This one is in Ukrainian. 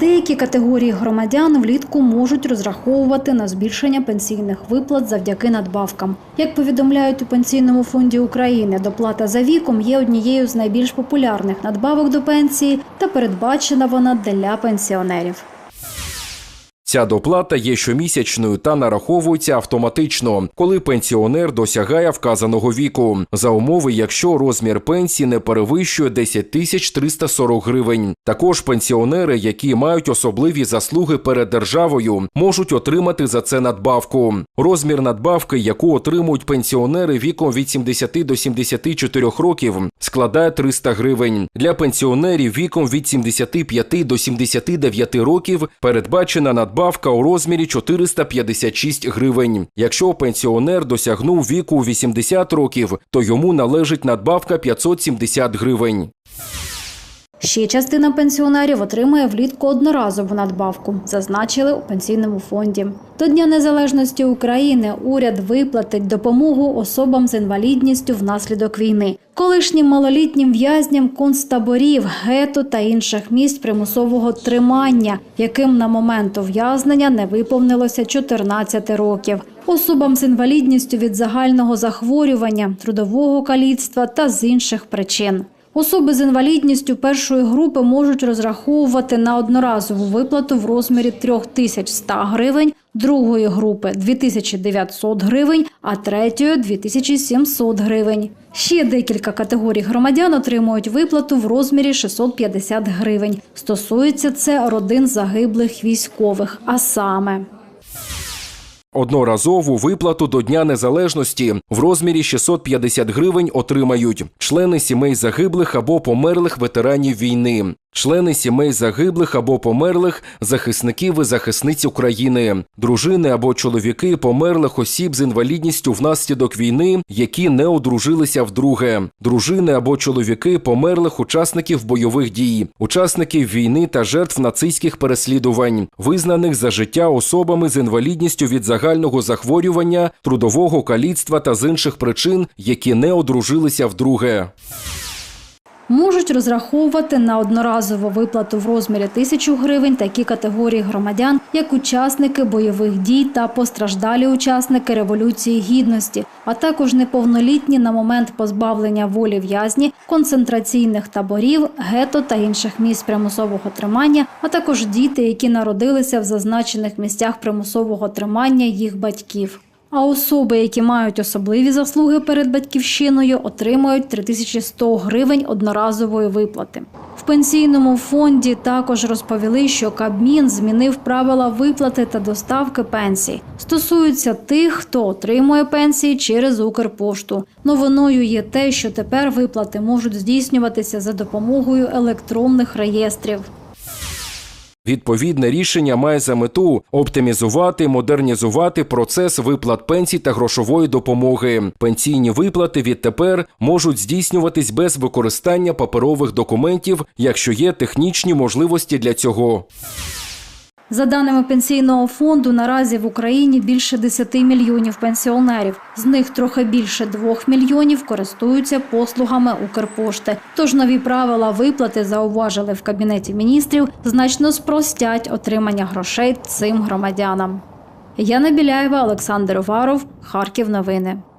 Деякі категорії громадян влітку можуть розраховувати на збільшення пенсійних виплат завдяки надбавкам. Як повідомляють у пенсійному фонді України, доплата за віком є однією з найбільш популярних надбавок до пенсії та передбачена вона для пенсіонерів. Ця доплата є щомісячною та нараховується автоматично, коли пенсіонер досягає вказаного віку, за умови, якщо розмір пенсії не перевищує 10 тисяч 340 гривень. Також пенсіонери, які мають особливі заслуги перед державою, можуть отримати за це надбавку. Розмір надбавки, яку отримують пенсіонери віком від 70 до 74 років, складає 300 гривень. Для пенсіонерів віком від 75 до 79 років передбачена надбавка у розмірі 456 гривень. Якщо пенсіонер досягнув віку 80 років, то йому належить надбавка 570 гривень. Ще частина пенсіонерів отримує влітку одноразову надбавку, зазначили у пенсійному фонді. До Дня Незалежності України уряд виплатить допомогу особам з інвалідністю внаслідок війни, колишнім малолітнім в'язням концтаборів, гету та інших місць примусового тримання, яким на момент ув'язнення не виповнилося 14 років. Особам з інвалідністю від загального захворювання, трудового каліцтва та з інших причин. Особи з інвалідністю першої групи можуть розраховувати на одноразову виплату в розмірі 3100 гривень, другої групи 2900 гривень, а третьої 2700 гривень. Ще декілька категорій громадян отримують виплату в розмірі 650 гривень. Стосується це родин загиблих військових, а саме Одноразову виплату до Дня Незалежності в розмірі 650 гривень отримають члени сімей загиблих або померлих ветеранів війни, члени сімей загиблих або померлих захисників і захисниць України, дружини або чоловіки померлих осіб з інвалідністю внаслідок війни, які не одружилися вдруге, дружини або чоловіки померлих учасників бойових дій, учасників війни та жертв нацистських переслідувань, визнаних за життя особами з інвалідністю від загального захворювання, трудового каліцтва та з інших причин, які не одружилися вдруге. Можуть розраховувати на одноразову виплату в розмірі тисячу гривень такі категорії громадян, як учасники бойових дій та постраждалі учасники Революції Гідності, а також неповнолітні на момент позбавлення волі в'язні, концентраційних таборів, гето та інших місць примусового тримання, а також діти, які народилися в зазначених місцях примусового тримання їх батьків. А особи, які мають особливі заслуги перед батьківщиною, отримують 3100 гривень одноразової виплати. В пенсійному фонді також розповіли, що Кабмін змінив правила виплати та доставки пенсій. Стосуються тих, хто отримує пенсії через Укрпошту. Новиною є те, що тепер виплати можуть здійснюватися за допомогою електронних реєстрів. Відповідне рішення має за мету оптимізувати, модернізувати процес виплат пенсій та грошової допомоги. Пенсійні виплати відтепер можуть здійснюватись без використання паперових документів, якщо є технічні можливості для цього. За даними пенсійного фонду, наразі в Україні більше 10 мільйонів пенсіонерів. З них трохи більше 2 мільйонів користуються послугами Укрпошти. Тож нові правила виплати зауважили в кабінеті міністрів, значно спростять отримання грошей цим громадянам. Яна Біляєва, Олександр Уваров, Харків. Новини.